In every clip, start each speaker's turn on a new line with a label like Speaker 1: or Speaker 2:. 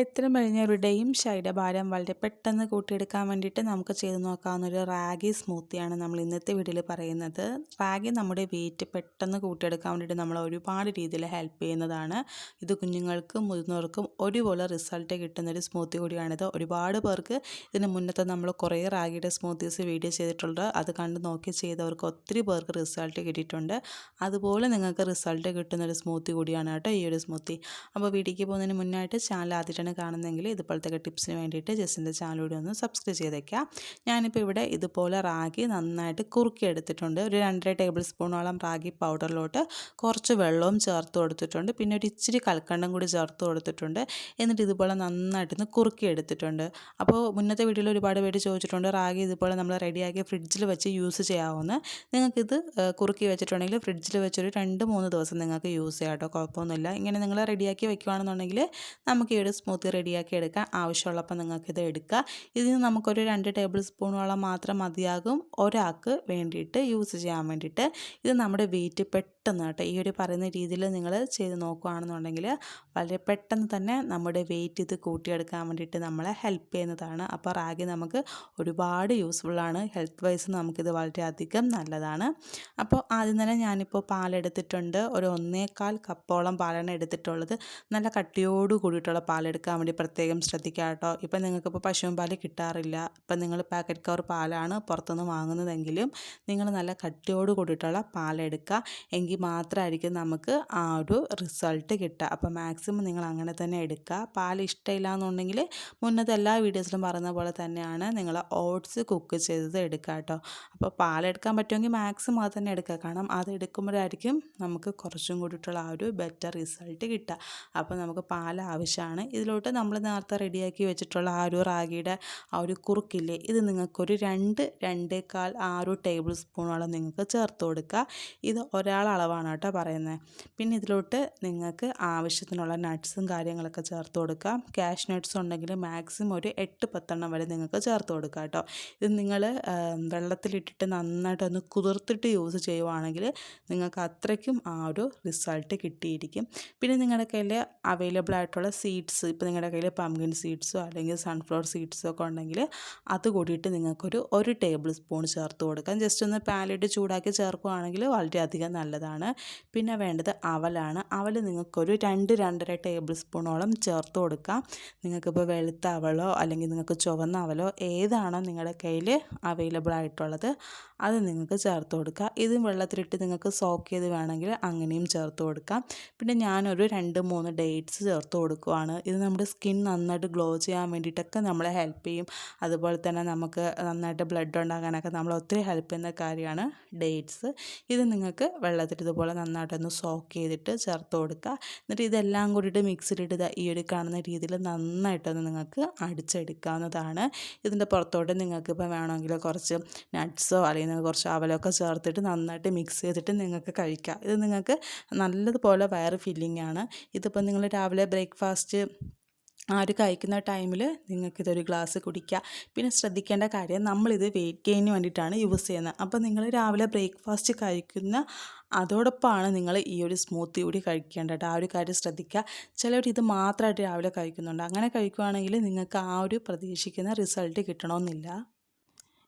Speaker 1: എത്ര മെലിഞ്ഞവരുടെയും ശരീരഭാരം വളരെ പെട്ടെന്ന് കൂട്ടിയെടുക്കാൻ വേണ്ടിയിട്ട് നമുക്ക് ചെയ്ത് നോക്കാവുന്ന ഒരു റാഗി സ്മൂത്തിയാണ് നമ്മൾ ഇന്നത്തെ വീഡിയോയിൽ പറയുന്നത്. റാഗി നമ്മുടെ വെയിറ്റ് പെട്ടെന്ന് കൂട്ടിയെടുക്കാൻ വേണ്ടിയിട്ട് നമ്മൾ ഒരുപാട് രീതിയിൽ ഹെൽപ്പ് ചെയ്യുന്നതാണ്. ഇത് കുഞ്ഞുങ്ങൾക്കും മുതിർന്നവർക്കും ഒരുപോലെ റിസൾട്ട് കിട്ടുന്ന ഒരു സ്മൂത്തി കൂടിയാണിത്. ഒരുപാട് പേർക്ക് ഇതിന് മുന്നത്തെ നമ്മൾ കുറേ റാഗിയുടെ സ്മൂത്തീസ് വീഡിയോ ചെയ്തിട്ടുണ്ട്. അത് കണ്ട് നോക്കി ചെയ്തവർക്ക് ഒത്തിരി പേർക്ക് റിസൾട്ട് കിട്ടിയിട്ടുണ്ട്. അതുപോലെ നിങ്ങൾക്ക് റിസൾട്ട് കിട്ടുന്ന ഒരു സ്മൂത്തി കൂടിയാണ് കേട്ടോ ഈ ഒരു സ്മൂത്തി. അപ്പോൾ വീട്ടിലേക്ക് പോകുന്നതിന് മുന്നായിട്ട് ചാനൽ ആദ്യമായിട്ടാണ് കാണുന്നതെങ്കിൽ ഇതുപോലത്തെ ടിപ്സിന് വേണ്ടിയിട്ട് ജസ്റ്റിന്റെ കൂടി ഒന്ന് സബ്സ്ക്രൈബ് ചെയ്തേക്കാം ഞാനിപ്പോൾ ഇവിടെ ഇതുപോലെ റാഗി നന്നായിട്ട് കുറുക്കി എടുത്തിട്ടുണ്ട് ഒരു രണ്ടര ടേബിൾ സ്പൂണോളം റാഗി പൗഡറിലോട്ട് കുറച്ച് വെള്ളവും ചേർത്ത് കൊടുത്തിട്ടുണ്ട്. പിന്നെ ഒരു ഇച്ചിരി കൽക്കണ്ടം കൂടി ചേർത്ത് കൊടുത്തിട്ടുണ്ട്. എന്നിട്ട് ഇതുപോലെ നന്നായിട്ടൊന്ന് കുറുക്കി എടുത്തിട്ടുണ്ട് അപ്പോൾ മുന്നത്തെ വീഡിയോയിൽ ഒരുപാട് പേര് ചോദിച്ചിട്ടുണ്ട് റാഗി ഇതുപോലെ നമ്മൾ റെഡിയാക്കി ഫ്രിഡ്ജിൽ വെച്ച് യൂസ് ചെയ്യാവുന്ന? നിങ്ങൾക്കിത് കുറുക്കി വെച്ചിട്ടുണ്ടെങ്കിൽ ഫ്രിഡ്ജിൽ വെച്ചൊരു രണ്ട് മൂന്ന് ദിവസം നിങ്ങൾക്ക് യൂസ് ചെയ്യാം കേട്ടോ. കുഴപ്പമൊന്നുമില്ല. ഇങ്ങനെ നിങ്ങൾ റെഡിയാക്കി വെക്കുകയാണെന്നുണ്ടെങ്കിൽ നമുക്ക് ഈ ഒരു റെഡിയാക്കി എടുക്കാം ആവശ്യമുള്ളപ്പോൾ നിങ്ങൾക്കിത് എടുക്കുക. ഇതിന് നമുക്കൊരു രണ്ട് ടേബിൾ സ്പൂണോളം മാത്രം മതിയാകും ഒരാൾക്ക് വേണ്ടിയിട്ട് യൂസ് ചെയ്യാൻ വേണ്ടിയിട്ട്. ഇത് നമ്മുടെ വെയിറ്റ് പെട്ടെന്ന് കേട്ടോ ഈ ഒരു പറയുന്ന രീതിയിൽ നിങ്ങൾ ചെയ്ത് നോക്കുകയാണെന്നുണ്ടെങ്കിൽ വളരെ പെട്ടെന്ന് തന്നെ നമ്മുടെ വെയിറ്റ് ഇത് കൂട്ടിയെടുക്കാൻ വേണ്ടിയിട്ട് നമ്മളെ ഹെൽപ്പ് ചെയ്യുന്നതാണ്. അപ്പോൾ റാഗി നമുക്ക് ഒരുപാട് യൂസ്ഫുള്ളാണ് ഹെൽത്ത് വൈസ് നമുക്കിത് വളരെയധികം നല്ലതാണ്. അപ്പോൾ ആദ്യം തന്നെ ഞാനിപ്പോൾ പാലെടുത്തിട്ടുണ്ട്. ഒരു ഒന്നേകാൽ കപ്പോളം പാലാണ് എടുത്തിട്ടുള്ളത്. നല്ല കട്ടിയോട് കൂടിയിട്ടുള്ള പാലെടുക്കാൻ വേണ്ടി പ്രത്യേകം ശ്രദ്ധിക്കുക കേട്ടോ. ഇപ്പം നിങ്ങൾക്കിപ്പോൾ പശുവും പാൽ കിട്ടാറില്ല. ഇപ്പം നിങ്ങൾ പാക്കറ്റ് കവർ പാലാണ് പുറത്തുനിന്ന് വാങ്ങുന്നതെങ്കിലും നിങ്ങൾ നല്ല കട്ടിയോട് കൂടിയിട്ടുള്ള പാലെടുക്കുക എങ്കിൽ മാത്രമായിരിക്കും നമുക്ക് ആ ഒരു റിസൾട്ട് കിട്ടുക. അപ്പോൾ മാക്സിമം നിങ്ങൾ അങ്ങനെ തന്നെ എടുക്കുക. പാൽ ഇഷ്ടമില്ല എന്നുണ്ടെങ്കിൽ മുന്നത്തെ എല്ലാ വീഡിയോസിലും പറയുന്ന പോലെ തന്നെയാണ് നിങ്ങൾ ഓട്സ് കുക്ക് ചെയ്തത് എടുക്കുക കേട്ടോ. അപ്പോൾ പാലെടുക്കാൻ പറ്റുമെങ്കിൽ മാക്സിമം അത് തന്നെ എടുക്കുക. കാരണം അത് എടുക്കുമ്പോഴായിരിക്കും നമുക്ക് കുറച്ചും കൂടിയിട്ടുള്ള ആ ഒരു ബെറ്റർ റിസൾട്ട് കിട്ടുക. അപ്പോൾ നമുക്ക് പാൽ ആവശ്യമാണ്. ഇതിലോട്ട് നമ്മൾ നേരത്തെ റെഡിയാക്കി വെച്ചിട്ടുള്ള ആ ഒരു റാഗിയുടെ ആ ഒരു കുറുക്കില്ലേ ഇത് നിങ്ങൾക്കൊരു രണ്ട് രണ്ടേക്കാൽ ആ ഒരു ടേബിൾ സ്പൂണോളം നിങ്ങൾക്ക് ചേർത്ത് കൊടുക്കുക. ഇത് ഒരാളളവാണ് കേട്ടോ പറയുന്നത്. പിന്നെ ഇതിലോട്ട് നിങ്ങൾക്ക് ആവശ്യത്തിനുള്ള നട്ട്സും കാര്യങ്ങളൊക്കെ ചേർത്ത് കൊടുക്കാം ക്യാഷ് നട്ട്സ് ഉണ്ടെങ്കിൽ മാക്സിമം ഒരു എട്ട് പത്തെണ്ണം വരെ നിങ്ങൾക്ക് ചേർത്ത് കൊടുക്കുക കേട്ടോ. ഇത് നിങ്ങൾ വെള്ളത്തിലിട്ടിട്ട് നന്നായിട്ടൊന്ന് കുതിർത്തിട്ട് യൂസ് ചെയ്യുവാണെങ്കിൽ നിങ്ങൾക്ക് അത്രയ്ക്കും ആ ഒരു റിസൾട്ട് കിട്ടിയിരിക്കും. പിന്നെ നിങ്ങളുടെ കയ്യിൽ അവൈലബിൾ ആയിട്ടുള്ള സീഡ്സ് നിങ്ങളുടെ കയ്യിൽ പംകിൻ സീഡ്സോ അല്ലെങ്കിൽ സൺഫ്ലവർ സീഡ്സോ ഒക്കെ ഉണ്ടെങ്കിൽ അത് കൂടിയിട്ട് നിങ്ങൾക്കൊരു ഒരു ടേബിൾ സ്പൂൺ ചേർത്ത് കൊടുക്കാം. ജസ്റ്റ് ഒന്ന് പാലിട്ട് ചൂടാക്കി ചേർക്കുകയാണെങ്കിൽ വളരെയധികം നല്ലതാണ്. പിന്നെ വേണ്ടത് അവലാണ്. അവൽ നിങ്ങൾക്കൊരു രണ്ട് രണ്ടര ടേബിൾ സ്പൂണോളം ചേർത്ത് കൊടുക്കാം. നിങ്ങൾക്കിപ്പോൾ വെളുത്ത അവളോ അല്ലെങ്കിൽ നിങ്ങൾക്ക് ചുവന്ന അവലോ ഏതാണോ നിങ്ങളുടെ കയ്യിൽ അവൈലബിൾ ആയിട്ടുള്ളത് അത് നിങ്ങൾക്ക് ചേർത്ത് കൊടുക്കുക ഇതും വെള്ളത്തിലിട്ട് നിങ്ങൾക്ക് സോക്ക് ചെയ്ത് വേണമെങ്കിൽ അങ്ങനെയും ചേർത്ത് കൊടുക്കാം. പിന്നെ ഞാനൊരു രണ്ട് മൂന്ന് ഡേറ്റ്സ് ചേർത്ത് കൊടുക്കുവാണ്. ഇത് നമ്മുടെ സ്കിൻ നന്നായിട്ട് ഗ്ലോ ചെയ്യാൻ വേണ്ടിയിട്ടൊക്കെ നമ്മളെ ഹെൽപ്പ് ചെയ്യും. അതുപോലെ തന്നെ നമുക്ക് നന്നായിട്ട് ബ്ലഡ് ഉണ്ടാകാനൊക്കെ നമ്മൾ ഒത്തിരി ഹെൽപ്പ് ചെയ്യുന്ന കാര്യമാണ് ഡേറ്റ്സ്. ഇത് നിങ്ങൾക്ക് വെള്ളത്തിൽ ഇതുപോലെ നന്നായിട്ടൊന്ന് സോക്ക് ചെയ്തിട്ട് ചേർത്ത് കൊടുക്കുക. എന്നിട്ട് ഇതെല്ലാം കൂടിയിട്ട് മിക്സിലിട്ട് ഈ ഒരു കാണുന്ന രീതിയിൽ നന്നായിട്ടൊന്ന് നിങ്ങൾക്ക് അടിച്ചെടുക്കാവുന്നതാണ്. ഇതിന്റെ പുറത്തോട്ട് നിങ്ങൾക്ക് ഇപ്പോൾ വേണമെങ്കിൽ കുറച്ച് നട്ട്സോ അല്ലെങ്കിൽ കുറച്ച് അവലൊക്കെ ചേർത്തിട്ട് നന്നായിട്ട് മിക്സ് ചെയ്തിട്ട് നിങ്ങൾക്ക് കഴിക്കാം. ഇത് നിങ്ങൾക്ക് നല്ലതുപോലെ വയറ് ഫില്ലിംഗ് ആണ് ഇതിപ്പോൾ നിങ്ങൾ രാവിലെ ബ്രേക്ക്ഫാസ്റ്റ് ആ ഒരു കഴിക്കുന്ന ടൈമിൽ നിങ്ങൾക്കിതൊരു ഗ്ലാസ് കുടിക്കുക പിന്നെ ശ്രദ്ധിക്കേണ്ട കാര്യം നമ്മളിത് വെയിറ്റ് ഗെയിന് വേണ്ടിയിട്ടാണ് യൂസ് ചെയ്യുന്നത് അപ്പോൾ നിങ്ങൾ രാവിലെ ബ്രേക്ക്ഫാസ്റ്റ് കഴിക്കുന്ന അതോടൊപ്പമാണ് നിങ്ങൾ ഈ ഒരു സ്മൂത്തി കൂടി കഴിക്കേണ്ടത് ആ ഒരു കാര്യം ശ്രദ്ധിക്കുക ചിലവർ ഇത് മാത്രമായിട്ട് രാവിലെ കഴിക്കുന്നുണ്ട്. അങ്ങനെ കഴിക്കുകയാണെങ്കിൽ നിങ്ങൾക്ക് ആ ഒരു പ്രതീക്ഷിക്കുന്ന റിസൾട്ട് കിട്ടണമെന്നില്ല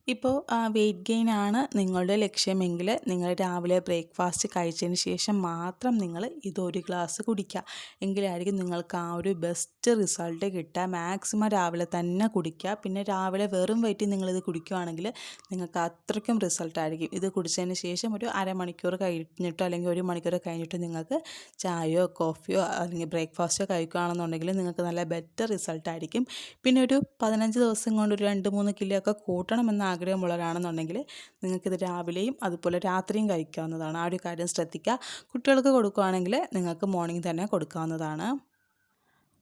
Speaker 1: ഇപ്പോൾ വെയിറ്റ് ഗെയിൻ ആണ് നിങ്ങളുടെ ലക്ഷ്യമെങ്കിൽ നിങ്ങൾ രാവിലെ ബ്രേക്ക്ഫാസ്റ്റ് കഴിച്ചതിന് ശേഷം മാത്രം നിങ്ങൾ ഇതൊരു ഗ്ലാസ് കുടിക്കുക എങ്കിലായിരിക്കും നിങ്ങൾക്ക് ആ ഒരു ബെസ്റ്റ് റിസൾട്ട് കിട്ടുക മാക്സിമം രാവിലെ തന്നെ കുടിക്കുക പിന്നെ രാവിലെ വെറും വയറ്റിൽ നിങ്ങളിത് കുടിക്കുകയാണെങ്കിൽ നിങ്ങൾക്ക് അത്രയ്ക്കും റിസൾട്ട് ആയിരിക്കും. ഇത് കുടിച്ചതിന് ശേഷം ഒരു അരമണിക്കൂർ കഴിഞ്ഞിട്ടോ അല്ലെങ്കിൽ ഒരു മണിക്കൂർ കഴിഞ്ഞിട്ടോ നിങ്ങൾക്ക് ചായയോ കോഫിയോ അല്ലെങ്കിൽ ബ്രേക്ക്ഫാസ്റ്റോ കഴിക്കുകയാണെന്നുണ്ടെങ്കിൽ നിങ്ങൾക്ക് നല്ല ബെറ്റർ റിസൾട്ട് ആയിരിക്കും. പിന്നെ ഒരു പതിനഞ്ച് ദിവസം കൊണ്ട് ഒരു രണ്ട് മൂന്ന് കിലോ ഒക്കെ കൂട്ടണമെന്ന് ആഗ്രഹമുള്ളവരാണെന്നുണ്ടെങ്കിൽ നിങ്ങൾക്കിത് രാവിലെയും അതുപോലെ രാത്രിയും കഴിക്കാവുന്നതാണ്. ആ ഒരു കാര്യം ശ്രദ്ധിക്കുക. കുട്ടികൾക്ക് കൊടുക്കുകയാണെങ്കിൽ നിങ്ങൾക്ക് മോർണിംഗ് തന്നെ കൊടുക്കാവുന്നതാണ്.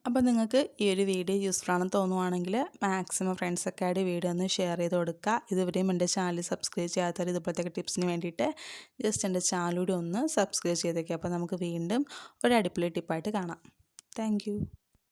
Speaker 1: അപ്പോൾ നിങ്ങൾക്ക് ഈ ഒരു വീഡിയോ യൂസ്ഫുൾ ആണെന്ന് തോന്നുവാണെങ്കിൽ മാക്സിമം ഫ്രണ്ട്സൊക്കെ ആയിട്ട് വീഡിയോ ഒന്ന് ഷെയർ ചെയ്ത് കൊടുക്കുക ഇതുവരെയും എന്റെ ചാനൽ സബ്സ്ക്രൈബ് ചെയ്യാത്തവർ ഇതുപോലത്തെ ടിപ്സിന് വേണ്ടിയിട്ട് ജസ്റ്റ് എന്റെ ചാനലൂടെ ഒന്ന് സബ്സ്ക്രൈബ് ചെയ്തേക്കുക അപ്പോൾ നമുക്ക് വീണ്ടും ഒരു അടിപൊളി ടിപ്പായിട്ട് കാണാം. താങ്ക്